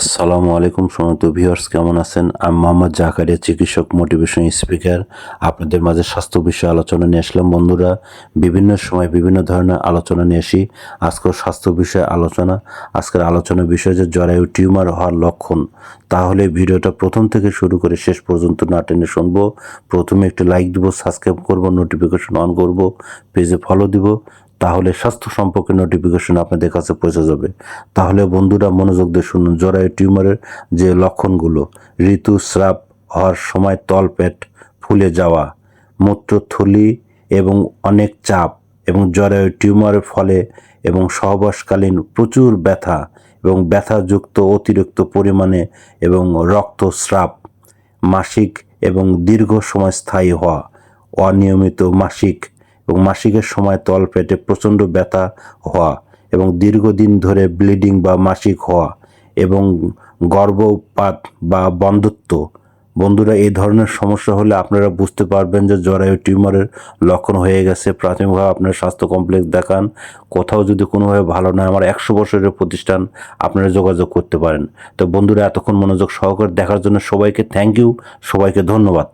আসসালামু আলাইকুম সমস্ত ভিউয়ার্স কেমন আছেন? আমি মোহাম্মদ জাকারিয়া, চিকিৎসক মোটিভেশন স্পিকার আপনাদের মাঝে স্বাস্থ্য বিষয়ে আলোচনা নিয়ে আসলাম, বন্ধুরা। বিভিন্ন সময় বিভিন্ন ধরনের আলোচনা নিয়ে আসি। আজকেও স্বাস্থ্য বিষয়ে আলোচনা। আজকের আলোচনা বিষয় যে জরায়ু টিউমার হওয়ার লক্ষণ। তাহলে ভিডিওটা প্রথম থেকে শুরু করে শেষ পর্যন্ত না টেনে শুনব। প্রথমে একটু লাইক দিব সাবস্ক্রাইব করব নোটিফিকেশন অন করব পেজে ফলো দিব। তাহলে স্বাস্থ্য সম্পর্কে নোটিফিকেশন আপনাদের কাছে পৌঁছে যাবে। তাহলে বন্ধুরা মনোযোগ দিয়ে শুনুন, জরায়ু টিউমারের যে লক্ষণগুলো ঋতুস্রাব হওয়ার সময় তলপেট ফুলে যাওয়া, মূত্রথলি এবং অনেক চাপ এবং জরায়ু টিউমারের ফলে এবং সহবাসকালীন প্রচুর ব্যথা এবং ব্যথাযুক্ত অতিরিক্ত পরিমাণে এবং রক্তস্রাব, মাসিক এবং দীর্ঘ সময় স্থায়ী হওয়া, অনিয়মিত মাসিক এবং মাসিকের সময় তলপেটে প্রচণ্ড ব্যথা হওয়া এবং দীর্ঘদিন ধরে ব্লিডিং বা মাসিক হওয়া এবং গর্ভপাত বা বন্ধত্ব। বন্ধুরা, এই ধরনের সমস্যা হলে আপনারা বুঝতে পারবেন যে জরায়ু টিউমারের লক্ষণ হয়ে গেছে। প্রাথমিকভাবে আপনার স্বাস্থ্য কমপ্লেক্স দেখান। কোথাও যদি কোনোভাবে ভালো নয় আমার একশো বছরের প্রতিষ্ঠান আপনারা যোগাযোগ করতে পারেন। তো বন্ধুরা, এতক্ষণ মনোযোগ সহকারে দেখার জন্য সবাইকে থ্যাংক ইউ সবাইকে ধন্যবাদ।